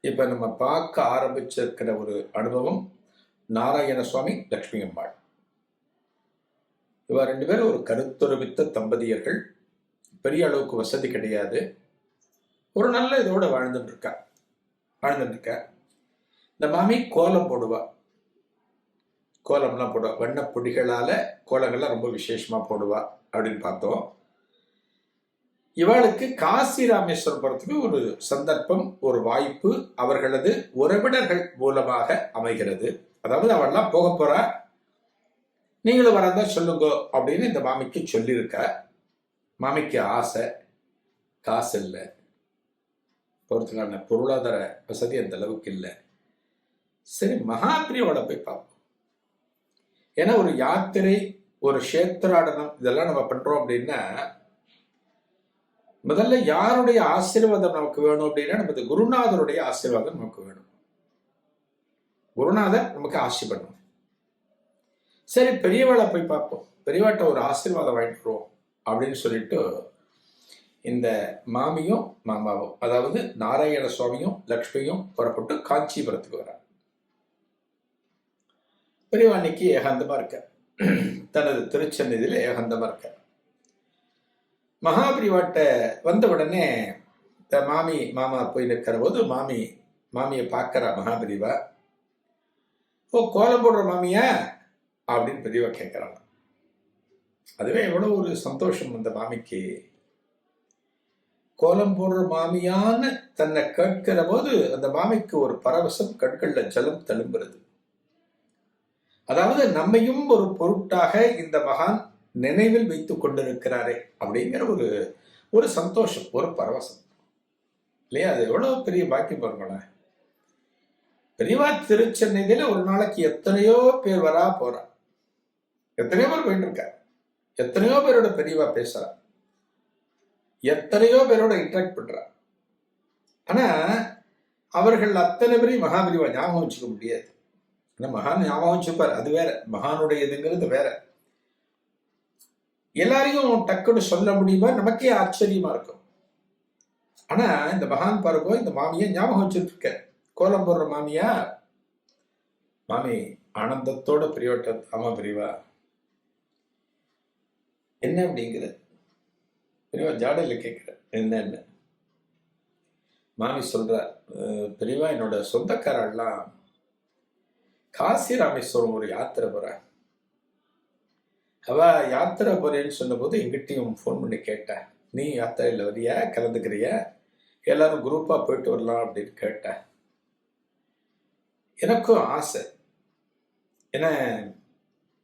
இப்ப நம்ம பார்க்க ஆரம்பிச்சிருக்கிற ஒரு அனுபவம் நாராயண சுவாமி லக்ஷ்மி அம்மாள் இவ ரெண்டு பேரும் ஒரு கருத்துருவித்த தம்பதியர்கள். பெரிய அளவுக்கு வசதி கிடையாது. ஒரு நல்ல இதோட வாழ்ந்துட்டு இருக்கா. வாழ்ந்துட்டு இருக்க. இந்த மாமி கோலம் போடுவா. கோலம்லாம் போடுவா. வண்ண பொடிகளால கோலங்கள்லாம் ரொம்ப விசேஷமா போடுவா அப்படின்னு பார்த்தோம். இவளுக்கு காசி ராமேஸ்வரம் போறதுக்கு ஒரு சந்தர்ப்பம் ஒரு வாய்ப்பு அவர்களது உறவினர்கள் மூலமாக அமைகிறது. அதாவது அவள்லாம் போக போறா. நீங்களும் வரதா சொல்லுங்க அப்படின்னு இந்த மாமிக்கு சொல்லியிருக்க. மாமிக்கு ஆசை. காசு இல்லை. போகிறதுக்கான பொருளாதார வசதி அந்த அளவுக்கு இல்லை. சரி மகாபிரியோட போய் பார்ப்போம். ஏன்னா ஒரு யாத்திரை ஒரு கஷேத்திராடனம் இதெல்லாம் நம்ம பண்றோம் அப்படின்னா முதல்ல யாருடைய ஆசீர்வாதம் நமக்கு வேணும் அப்படின்னா நமது குருநாதருடைய ஆசீர்வாதம் நமக்கு வேணும். குருநாதர் நமக்கு ஆசி பண்ணும் சரி பெரியவாளை போய் பார்ப்போம். பெரியவாட்ட ஒரு ஆசீர்வாதம் வாங்கிட்டு வருவோம் அப்படின்னு சொல்லிட்டு இந்த மாமியும் மாமாவும் அதாவது நாராயண சுவாமியும் லக்ஷ்மியும் புறப்பட்டு காஞ்சிபுரத்துக்கு வர பெரியவா அன்னைக்கு ஏகாந்தமா இருக்க தனது திருச்சந்நிதியில ஏகாந்தமா இருக்க மகாபிரிவாட்ட வந்த உடனே இந்த மாமி மாமா போய் நிற்கிற போது மாமி மாமியை பார்க்கறா மகாபிரிவா. ஓ கோலம் போடுற மாமியா? அப்படின்னு பெரியவா கேட்கறாங்க அதுவே எவ்வளவு ஒரு சந்தோஷம் அந்த மாமிக்கு. கோலம் போடுற மாமியான்னு தன்னை கேட்கிற போது அந்த மாமிக்கு ஒரு பரவசம் கண்களில் ஜலம் தழும்புறது. அதாவது நம்மையும் ஒரு பொருட்டாக இந்த மகான் நினைவில் வைத்து கொண்டிருக்கிறாரே அப்படிங்கிற ஒரு ஒரு சந்தோஷம் ஒரு பரவசம். இல்லையா? அது எவ்வளவு பெரிய பாக்கியம் பாருங்களேன் பெரியவா திருச்சென்னையில ஒரு நாளைக்கு எத்தனையோ பேர் வரா போறா. எத்தனையோ பேர் போயிட்டு இருக்கா எத்தனையோ பேரோட பெரியவா பேசுறா. எத்தனையோ பேரோட இன்ட்ராக்ட் பண்றா. ஆனா அவர்கள் அத்தனை பேரையும் மகாபிரிவா ஞாபகம் வச்சுக்க முடியாது. ஆனா மகான் ஞாபகம் வச்சுப்பார். அது வேற. மகானுடையதுங்கிறது வேற. எல்லாரையும் டக்குன்னு சொல்ல முடியுமா? நமக்கே ஆச்சரியமா இருக்கும். ஆனா இந்த மகான் பாருங்க இந்த மாமியை ஞாபகம் வச்சுட்டு இருக்க கோலம் போடுற மாமியா? மாமி ஆனந்தத்தோட பிரியோட்ட ஆமா பிரிவா என்ன அப்படிங்கிறது பெரியவா ஜாடையில கேட்குற என்னன்னு மாமி சொல்ற "அஹ், பெரியவா என்னோட சொந்தக்காரெல்லாம் காசி ராமேஸ்வரம் ஒரு யாத்திரை போகிறேன் அவ யாத்திரை போறேன்னு சொன்னபோது எங்கிட்டையும் ஃபோன் பண்ணி கேட்டேன். நீ யாத்திரையில் வரியா? கலந்துக்கிறிய எல்லாரும் குரூப்பாக போயிட்டு வரலாம் அப்படின்னு கேட்டேன். எனக்கும் ஆசை. ஏன்னா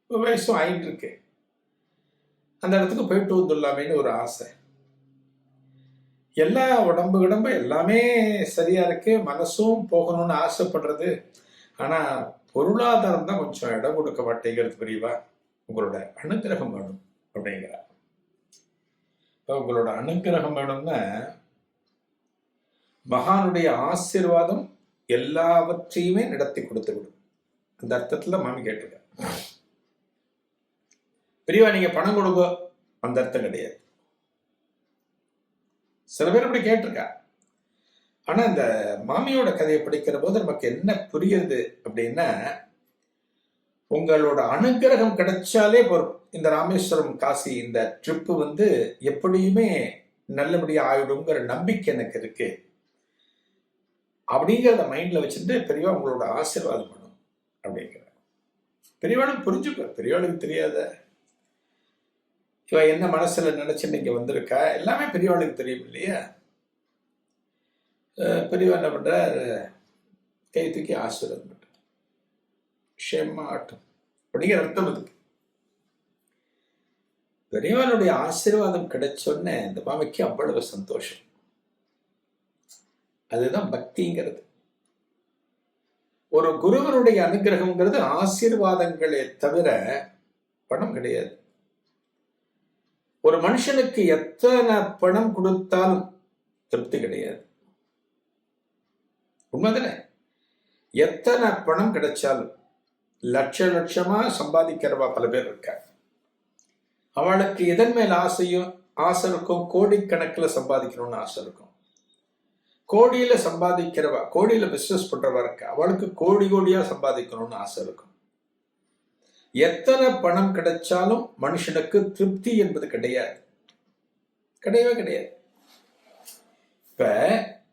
வயசும் ஆயிட்டு இருக்கு. அந்த இடத்துக்கு போயிட்டு வந்துடலாமேன்னு ஒரு ஆசை. எல்லா உடம்பு உடம்பு எல்லாமே சரியா இருக்கு. மனசும் போகணும்னு ஆசைப்படுறது. ஆனா பொருளாதாரம் தான் கொஞ்சம் இடம் கொடுக்க மாட்டேங்கிறது புரியுவா உங்களோட அனுக்கிரகம் வேணும் அப்படிங்கிறார். இப்போ உங்களோட அனுக்கிரகம் வேணும்னா மகானுடைய ஆசீர்வாதம் எல்லாவற்றையுமே நடத்தி கொடுத்து விடும் அந்த அர்த்தத்துல மாமி கேட்டிருக்க. பெரியவா நீங்க பணம் கொடுங்க. அந்த அர்த்தம் கிடையாது. சில பேர் அப்படி கேட்டிருக்கா. ஆனா இந்த மாமியோட கதையை படிக்கிற போது நமக்கு என்ன புரியுது அப்படின்னா உங்களோட அனுகிரகம் கிடைச்சாலே போதும். இந்த ராமேஸ்வரம் காசி இந்த ட்ரிப்பு வந்து எப்படியுமே நல்லபடியாக ஆயிடுங்கிற நம்பிக்கை எனக்கு இருக்கு. அப்படிங்கிறத மைண்ட்ல வச்சுட்டு பெரியவா உங்களோட ஆசீர்வாதம் பண்ணும் அப்படிங்கிற பெரியவாளுக்கு புரிஞ்சுக்க பெரியவாளுக்கு தெரியாத. இவ என்ன மனசுல நினைச்சு இங்க வந்திருக்கா? எல்லாமே பெரியவாளுக்கு தெரியும் இல்லையா? பெரியவா என்ன பண்றார்? கை தூக்கி ஆசீர்வாதம் க்ஷேமமாக ஆட்டும். அப்படிங்கிற அர்த்தம் அதுக்கு பெரியவனுடைய ஆசீர்வாதம் கிடைச்சோடனே இந்த பாமைக்கு அவ்வளவு சந்தோஷம். அதுதான் பக்திங்கிறது. ஒரு குருவனுடைய அனுகிரகம்ங்கிறது ஆசீர்வாதங்களே தவிர பணம் கிடையாது. ஒரு மனுஷனுக்கு எத்தனை பணம் கொடுத்தாலும் திருப்தி கிடையாது. உண்மைதானே? எத்தனை பணம் கிடைச்சாலும். லட்ச லட்சமா சம்பாதிக்கிறவா பல பேர் இருக்காங்க. அவளுக்கு எதன் மேல் ஆசையும் ஆசை இருக்கும்? கோடிக்கணக்கில் சம்பாதிக்கணும்னு ஆசை இருக்கும். கோடியில சம்பாதிக்கிறவா கோடியில பிசினஸ் பண்றவா இருக்கா? அவளுக்கு கோடி கோடியா சம்பாதிக்கணும்னு ஆசை இருக்கும். எத்தனை பணம் கிடைச்சாலும் மனுஷனுக்கு திருப்தி என்பது கிடையாது. கிடையவே கிடையாது. இப்ப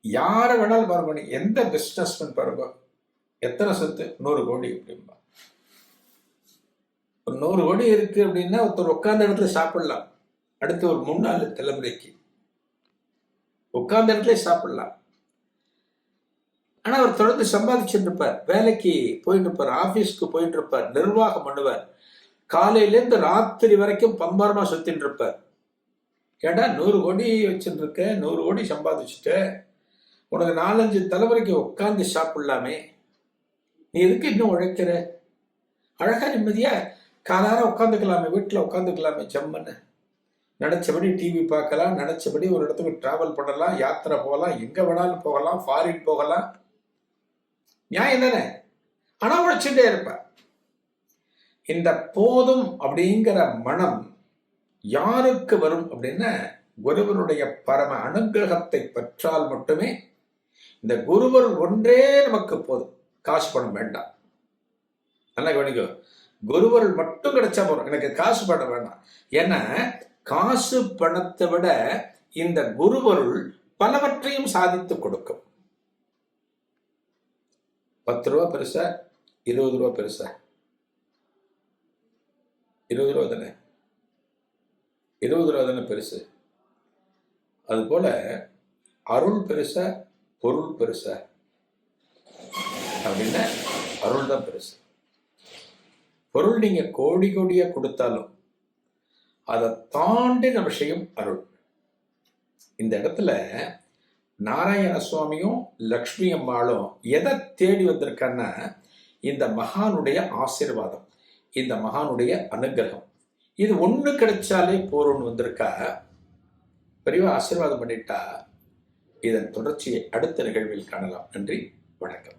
யாரை வேணாலும் பாருங்க எந்த பிசினஸ்மேன் பாருங்க. எத்தனை சொத்து? நூறு கோடி அப்படிம்பா. ஒரு நூறு கோடி இருக்கு அப்படின்னா ஒருத்தர் உட்கார்ந்த இடத்துல சாப்பிடலாம். அடுத்து ஒரு மூணு தலைமுறைக்கு. உட்கார்ந்த இடத்துல சாப்பிடலாம். ஆனா அவர் தொடர்ந்து சம்பாதிச்சுட்டு இருப்பார் வேலைக்கு போயிட்டு இருப்பார் ஆபீஸ்க்கு போயிட்டு இருப்பார் நிர்வாகம் பண்ணுவார். காலையில இருந்து ராத்திரி வரைக்கும் பம்பாரமா சுத்தின்னு இருப்பார் ஏடா நூறு கோடி வச்சுட்டு இருக்க நூறு கோடி சம்பாதிச்சுட்டு. உனக்கு நாலஞ்சு தலைமுறைக்கு உட்காந்து சாப்பிடலாமே. நீ எதுக்கு இன்னும் உழைக்கிற? அழகா நிம்மதியா காலார உட்காந்துக்கலாமே வீட்டில் உட்காந்துக்கலாமே ஜம்முன்னு. நினச்சபடி டிவி பார்க்கலாம் நினச்சபடி ஒரு இடத்துக்கு ட்ராவல் பண்ணலாம் யாத்திரை போகலாம் எங்கே வேணாலும் போகலாம் ஃபாரின் போகலாம். நியாயம் தானே? ஆனால் உழைச்சுட்டே இருப்ப. இந்த போதும் அப்படிங்கிற மனம் யாருக்கு வரும் அப்படின்னா குருவனுடைய பரம அனுகிரகத்தை பெற்றால் மட்டுமே இந்த குருவர் ஒன்றே நமக்கு போதும். காசு பணம் வேண்டாம். நல்லா கவனிக்கோ. குருவர்கள் மட்டும் கிடைச்சா போறோம் எனக்கு காசு பணம் வேண்டாம். ஏன்னா காசு பணத்தை விட இந்த குருவருள் பலவற்றையும் சாதித்து கொடுக்கும். பத்து ரூபா பெருசா இருபது ரூபா பெருசா? இருபது ரூபா தானே? இருபது ரூபா தானே பெருசு? அதுபோல அருள் பெருசா பொருள் பெருசா? அப்படின்னா அருள் தான் பெருசு. பொருள் நீங்கள் கோடி கோடியாக கொடுத்தாலும் அதை தாண்டின விஷயம் அருள். இந்த இடத்துல நாராயண சுவாமியும் லக்ஷ்மி அம்மாளும் எதை தேடி வந்திருக்கான்னா இந்த மகானுடைய ஆசீர்வாதம் இந்த மகானுடைய அனுகிரகம். இது ஒன்று கிடைச்சாலே போறோம்னு வந்திருக்கா? பெரியவா ஆசீர்வாதம் பண்ணிட்டா இதன் தொடர்ச்சியை அடுத்த நிகழ்வில் காணலாம். நன்றி வணக்கம்.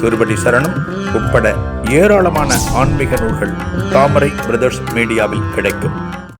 திருவடி சரணம் உட்பட ஏராளமான ஆன்மீக நூல்கள் தாமரை பிரதர்ஸ் மீடியாவில் கிடைக்கும்.